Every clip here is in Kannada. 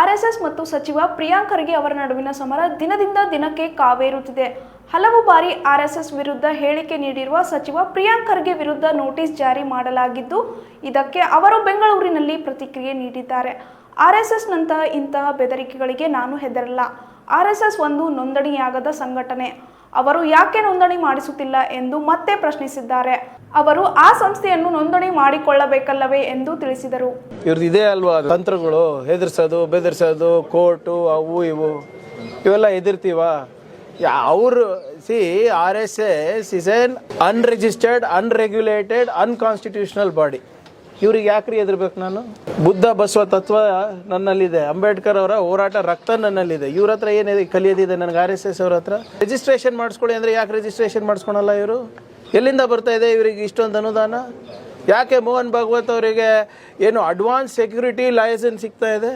ಆರ್ಎಸ್ಎಸ್ ಮತ್ತು ಸಚಿವ ಪ್ರಿಯಾಂಕ್ ಖರ್ಗೆ ಅವರ ನಡುವಿನ ಸಮರ ದಿನದಿಂದ ದಿನಕ್ಕೆ ಕಾವೇರುತ್ತಿದೆ. ಹಲವು ಬಾರಿ ಆರ್ಎಸ್ಎಸ್ ವಿರುದ್ಧ ಹೇಳಿಕೆ ನೀಡಿರುವ ಸಚಿವ ಪ್ರಿಯಾಂಕ್ ಖರ್ಗೆ ವಿರುದ್ಧ ನೋಟಿಸ್ ಜಾರಿ ಮಾಡಲಾಗಿದ್ದು, ಇದಕ್ಕೆ ಅವರು ಬೆಂಗಳೂರಿನಲ್ಲಿ ಪ್ರತಿಕ್ರಿಯೆ ನೀಡಿದ್ದಾರೆ. ಆರ್ಎಸ್ಎಸ್ನಂತಹ ಇಂತಹ ಬೆದರಿಕೆಗಳಿಗೆ ನಾನು ಹೆದರಲ್ಲ. ಆರ್ಎಸ್ಎಸ್ ಒಂದು ನೋಂದಣಿಯಾಗದ ಸಂಘಟನೆ. ಅವರು ಯಾಕೆ ನೋಂದಣಿ ಮಾಡಿಸುತ್ತಿಲ್ಲ ಎಂದು ಮತ್ತೆ ಪ್ರಶ್ನಿಸಿದ್ದಾರೆ. ಅವರು ಆ ಸಂಸ್ಥೆಯನ್ನು ನೋಂದಣಿ ಮಾಡಿಕೊಳ್ಳಬೇಕಲ್ಲವೇ ಎಂದು ತಿಳಿಸಿದರು. ಇವ್ರದ್ದು ಇದೇ ಅಲ್ವಾ ತಂತ್ರಗಳು ಹೆದರ್ಸೋದು, ಬೆದರ್ಸೋದು, ಕೋರ್ಟು, ಅವು ಇವು. ಇವೆಲ್ಲ ಎದಿರ್ತೀವ ಅವರು, see, R S S is an unregistered, unregulated, unconstitutional body. ಇವ್ರಿಗೆ ಯಾಕ್ರಿ ಎದುರ್ಬೇಕು ನಾನು? ಬುದ್ಧ ಬಸವ ತತ್ವ ನನ್ನಲ್ಲಿದೆ. ಅಂಬೇಡ್ಕರ್ ಅವರ ಹೋರಾಟ ರಕ್ತ ನನ್ನಲ್ಲಿದೆ. ಇವ್ರ ಹತ್ರ ಏನಿದೆ ಕಲಿಯೋದಿದೆ ನನಗೆ ಆರ್ ಎಸ್ ಎಸ್ ಅವ್ರ ಹತ್ರ. ರಿಜಿಸ್ಟ್ರೇಷನ್ ಮಾಡಿಸ್ಕೊಳ್ಳಿ ಅಂದರೆ ಯಾಕೆ ರಿಜಿಸ್ಟ್ರೇಷನ್ ಮಾಡಿಸ್ಕೊಳಲ್ಲ ಇವರು? ಎಲ್ಲಿಂದ ಬರ್ತಾ ಇದೆ ಇವರಿಗೆ ಇಷ್ಟೊಂದು ಅನುದಾನ? ಯಾಕೆ ಮೋಹನ್ ಭಾಗವತ್ ಅವರಿಗೆ ಏನು ಅಡ್ವಾನ್ಸ್ ಸೆಕ್ಯೂರಿಟಿ ಲೈಸೆನ್ಸ್ ಸಿಗ್ತಾ ಇದೆ?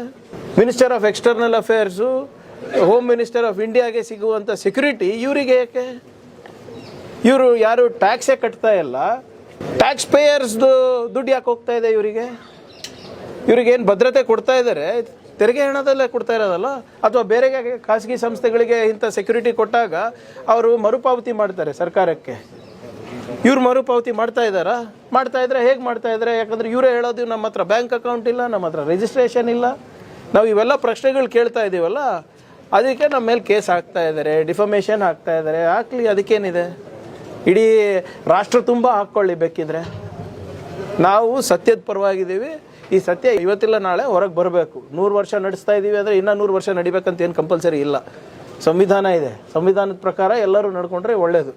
Minister of external affairs home minister of ಇಂಡಿಯಾಗೆ ಸಿಗುವಂಥ ಸೆಕ್ಯೂರಿಟಿ ಇವರಿಗೆ ಯಾಕೆ? ಇವರು ಯಾರು ಟ್ಯಾಕ್ಸೇ ಕಟ್ತಾ ಇಲ್ಲ. ಟ್ಯಾಕ್ಸ್ ಪೇಯರ್ಸ್ದು ದುಡ್ಡು ಯಾಕೆ ಹೋಗ್ತಾ ಇದೆ ಇವರಿಗೆ? ಇವ್ರಿಗೇನು ಭದ್ರತೆ ಕೊಡ್ತಾ ಇದ್ದಾರೆ ತೆರಿಗೆ ಹಣದಲ್ಲೇ ಕೊಡ್ತಾ ಇರೋದಲ್ಲ? ಅಥವಾ ಬೇರೆ ಖಾಸಗಿ ಸಂಸ್ಥೆಗಳಿಗೆ ಇಂಥ ಸೆಕ್ಯೂರಿಟಿ ಕೊಟ್ಟಾಗ ಅವರು ಮರುಪಾವತಿ ಮಾಡ್ತಾರೆ ಸರ್ಕಾರಕ್ಕೆ? ಇವ್ರು ಮರುಪಾವತಿ ಮಾಡ್ತಾ ಇದ್ದಾರಾ? ಮಾಡ್ತಾ ಇದ್ರೆ ಹೇಗೆ ಮಾಡ್ತಾ ಇದ್ದಾರೆ ಯಾಕಂದ್ರೆ ಇವರೇ ಹೇಳೋದು ನಮ್ಮ ಹತ್ರ ಬ್ಯಾಂಕ್ ಅಕೌಂಟ್ ಇಲ್ಲ, ನಮ್ಮ ಹತ್ರ ರಿಜಿಸ್ಟ್ರೇಷನ್ ಇಲ್ಲ. ನಾವು ಇವೆಲ್ಲ ಪ್ರಶ್ನೆಗಳು ಕೇಳ್ತಾ ಇದ್ದೀವಲ್ಲ ಅದಕ್ಕೆ ನಮ್ಮ ಮೇಲೆ ಕೇಸ್ ಹಾಕ್ತಾ ಇದ್ದಾರೆ ಡಿಫಮೇಷನ್ ಹಾಕ್ತಾ ಇದ್ದಾರೆ ಹಾಕ್ಲಿ ಅದಕ್ಕೇನಿದೆ? ಇಡೀ ರಾಷ್ಟ್ರ ತುಂಬ ಹಾಕ್ಕೊಳ್ಳಿ ಬೇಕಿದ್ರೆ ನಾವು ಸತ್ಯದ ಪರವಾಗಿದ್ದೀವಿ. ಈ ಸತ್ಯ ಇವತ್ತಿಲ್ಲ, ನಾಳೆ ಹೊರಗೆ ಬರಬೇಕು. ನೂರು ವರ್ಷ ನಡೆಸ್ತಾ ಇದ್ದೀವಿ ಅಂದರೆ ಇನ್ನೂ ನೂರು ವರ್ಷ ನಡಿಬೇಕಂತ ಏನು ಕಂಪಲ್ಸರಿ ಇಲ್ಲ. ಸಂವಿಧಾನ ಇದೆ. ಸಂವಿಧಾನದ ಪ್ರಕಾರ ಎಲ್ಲರೂ ನಡ್ಕೊಂಡ್ರೆ ಒಳ್ಳೆಯದು